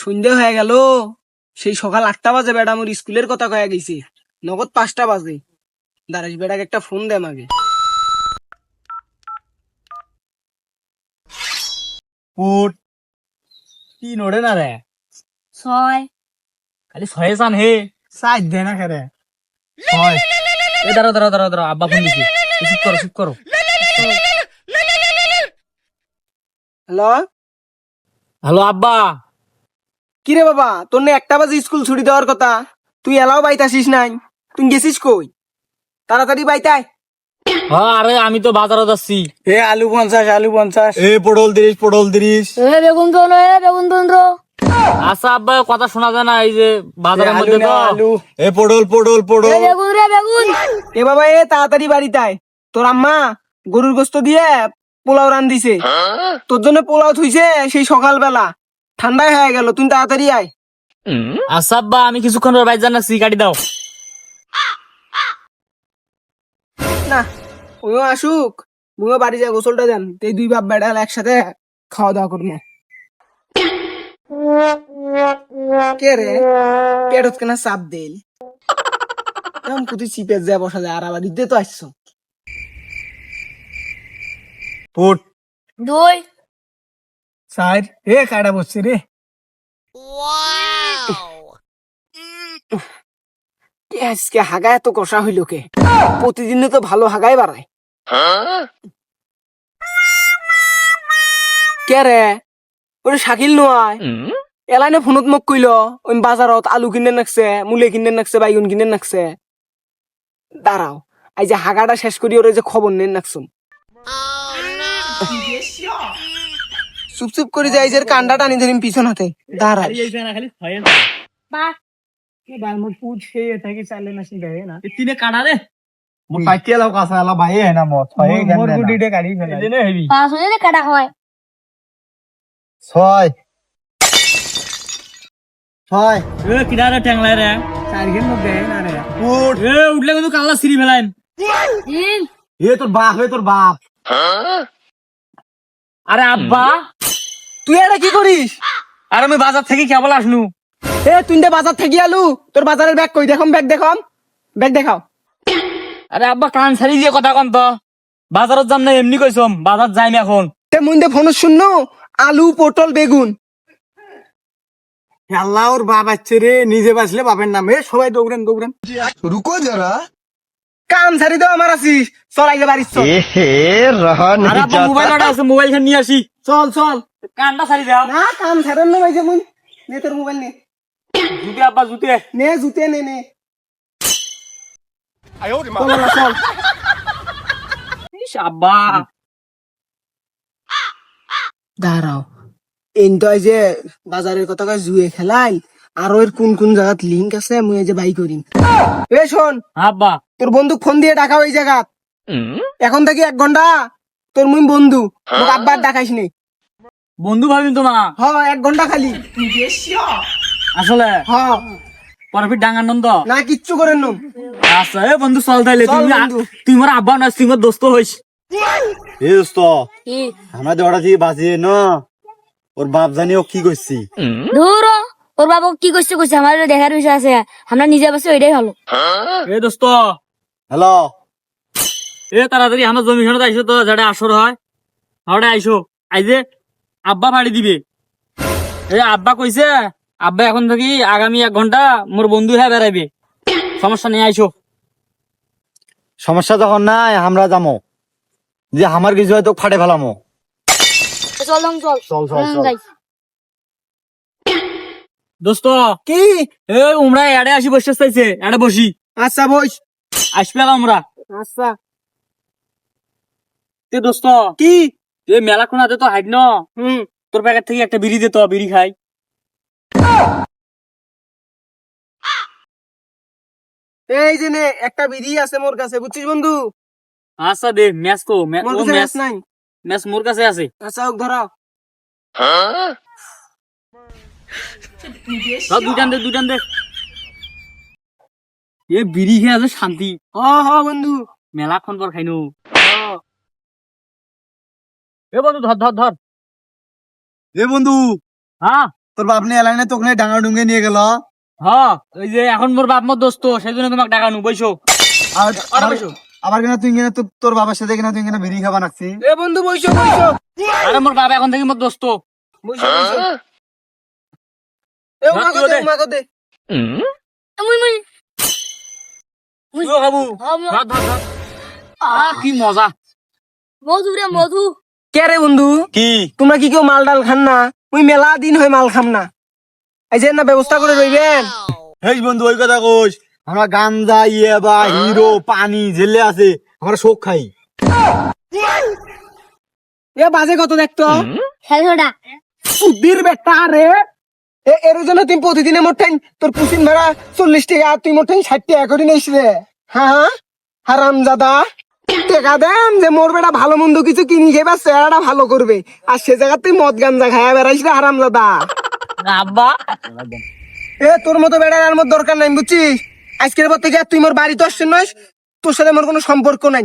সন্ধ্যে হয়ে গেল। সেই সকাল আটটা বাজে বেড়া আমার স্কুলের কথা কয়ে গেছে। নগদ পাঁচটা বাজে। দাঁড়াস বেড়াকে একটা ফোন দে আমাকে নড়ে না রে? ছয়। খালি ছয়ে চান হে। সাইড দে না খেরে ছয়। এ দাঁড়াও দাঁড়াও দাঁড়াও আব্বা ফোন দিছি। চুপ করো চুপ করো। হ্যালো হ্যালো আব্বা। কিরে বাবা তোর না একটা বাজে স্কুল ছুটি দেওয়ার কথা। তুই এলাও বাইতে আসিস নাই। তুই গেছিস কই? তাড়াতাড়ি বাইতায় হ্যাঁ আরে আমি তো বাজারে যাচ্ছি। এ আলু পঞ্চাশ আলু পঞ্চাশ। এ পটল তিরিশ পটল তিরিশ। এ বেগুন তোলো এ বেগুন তোলো আচ্ছা আব্বা কথা শোনা যায় না এই যে বাজারের মধ্যে তো। আলু। এ পটল পটল পটল। এ বেগুন রে বেগুন। এ বাবা এ তাড়াতাড়ি বাড়িতে আয়। তোর আম্মা গরুর গোস্ত দিয়ে পোলাও রান দিছে তোর জন্য পোলাও থুইছে সেই সকালবেলা। ঠান্ডায় হয়ে গেল তুই তাড়াতাড়ি আয়। আব্বা আমি কিছুক্ষণ পর বাইরে জানাচ্ছি গাড়ি দাও। না ওইও আসুক। মুইও বাড়ি যা গোসলটা দেন। এই দুই বাপ বেড়া একসাথে খাওয়া দাওয়া করব। কে রে? পেটত কেনা চাপ দিল কেমন কুতি চিপে যায় বসা যায় আর আবার দিতে তো আসছো। পুট দুই স্যার এ কাটা বসছে রে। আজকে হাগা এত কষা হইল কে? প্রতিদিনে তো ভালো হাগাই বাড়ায়। কে রে? ওরে শাকিল নয়। এলাইনে ফোনত মোক কইল ওই বাজারত আলু কিনে নাকছে মুলে কিনে নাকছে বাইগুন কিনে নাকছে। দাঁড়াও এই যে হাগাটা শেষ করি ওরে যে খবর নেন নাকছুম। চুপ চুপ করে যাই যে কান্ডা টানি ধরিম পিছন হাতে। ছয়ে ছয় হয় কিনারে রে চারগের মধ্যে না। রে। এ উঠলে কিন্তু কাল্লা সিঁড়ি ফেলাইন এ তোর বাপ হে তোর বাপ। আরে আব্বা তুই এটা কি করিস? আর আমি বাজার থেকে কেবল আসনু? এ তুই বাজার থেকে আলু। তোর বাজারের ব্যাগ কই? দেখম ব্যাগ দেখম ব্যাগ দেখাও। আরে আব্বা কান সারি দিয়ে কথা কন তো। বাজারত যাম না এমনি কইছম। বাজার যাইম এখন। তে মুন্দে ফোন শুননু? আলু পটল বেগুন। আল্লাহর বাবা বাপ নিজে বাসলে বাপের নামে। সবাই দৌড়েন দৌড়েন। রুকো যারা কাম সারি তো আমার আছি। চল আইলে এ হে রহন মোবাইল অর্ডার আছে মোবাইল খান নিয়ে আসি। চল চল। কানটা সারি দাও না কাম সারেন না ভাই যেমন নে তোর মোবাইল নে। জুতে আব্বা জুতে। নে জুতে নে নে। আয় ওরে মা চল। ইস আব্বা। দাঁড়াও। এনটাই যে বাজারের কথা জুয়ে খেলাইল? আর ওর কোন কোন জায়গাত লিঙ্ক আছে মুই এই যে বাই করিম এ শোন আব্বা। তোর বন্ধু ফোন দিয়ে ডাকাও এই জায়গাত। এখন থেকে এক ঘণ্টা তোর মুই বন্ধু আব্বার ডাকাইস নি? বন্ধু ভাবিম তো না হ এক ঘণ্টা খালি। আসলে? হ। পরফিট ডাঙ্গার নন্দ? না কিচ্ছু করেন নম। আচ্ছা এ বন্ধু চল তাইলে তুমি। তুই মোর আব্বা না তুই মোর দোস্ত হইস এ দোস্ত আমরা তো ওটা দিয়ে বাঁচিয়ে ন ওর বাপ জানি ও কি করছি হ। ওর বাবা কি করছে করছে আমার দেখার বিষয় আছে। আমরা নিজে বসে ওইটাই ভালো এ দোস্ত। হ্যালো এ তাড়াতাড়ি আমার জমি খানে আইসো তো যেটা আসর হয়। হাওড়ে আইসো আইজে আব্বা ফাড়ি দিবে। এ আব্বা কইছে আব্বা এখন থেকে আগামী এক ঘণ্টা মোর বন্ধু হ্যাঁ বেড়াইবে সমস্যা নেই আইসো সমস্যা যখন নাই আমরা যামো। যে আমার কিছু হয়তো ফাটে ফেলামো। চল চল। চল, চল, চল। দোস্ত কি? এ উমরা এড়ে আসি বসে চাইছে এড়ে বসি। আচ্ছা বস। আসবে আমরা আচ্ছা। তে দোস্ত কি? এ মেলা কোনাতে তো হাইট ন। হুম। তোর প্যাকেট থেকে একটা বিড়ি দে তো বিড়ি খাই। এই যে নে একটা বিড়ি আছে মোর কাছে বুঝছিস বন্ধু? আচ্ছা দে ম্যাচ কো ম্যাচ নাই। ম্যাচ মোর কাছে আছে। আচ্ছা হোক ধরাও ধর দে দুইটান দে। এ বিড়ি খেয়ে আছে শান্তি। হ হ বন্ধু। মেলাক্ষণ পর খাইনো। এ বন্ধু ধর ধর ধর এ বন্ধু হ্যাঁ তোর বাপ নিয়ে এলাইনে তোকে ডাঙা ডুঙ্গে নিয়ে গেল? হ্যাঁ ওই যে এখন মোর বাপ মোর দোস্ত সেই জন্য তোমাকে ডাকানু বইসো আর আবার- কিনা তুই কিনা তোর- বাবার সাথে কিনা তুই কিনা বিড়ি খাবা নাকছি এ বন্ধু বইসো বইসো আরে মোর বাপ এখন থেকে মোর দোস্ত। বইসো বইসো কি মজা। মধু রে মধু। কে রে বন্ধু? কি? তোমরা কি কেউ মাল ডাল খান না? ওই মেলা দিন হয় মাল খাম না। এই যে না ব্যবস্থা করে রইবেন। হেই বন্ধু ওই কথা কোস আমরা গাঞ্জা ইয়ে বা হিরো পানি জেলে আছে। আমরা শোক খাই। এ বাজে কত দেখতো? সুধীর বেটা রে। এর জন্য তুই প্রতিদিনে মোটাই তোর পুসিন ভাড়া চল্লিশ টাকা আর তুই মোটাই ষাট টাকা করে নিস রে। হ্যাঁ হারাম দাদা টাকা দেন যে মোর বেটা ভালো মন্দ কিছু কিনি খেয়ে চেহারাটা ভালো করবে। আর সে জায়গা তুই মদ গাঞ্জা খায়া বেড়াইস রে হারাম দাদা আব্বা। এ তোর মতো বেড়ার আর মোর দরকার নাই বুঝছিস? আজকের পর থেকে আর তুই মোর বাড়িতে আসছিস নয় তোর সাথে মোর কোনো সম্পর্ক নাই।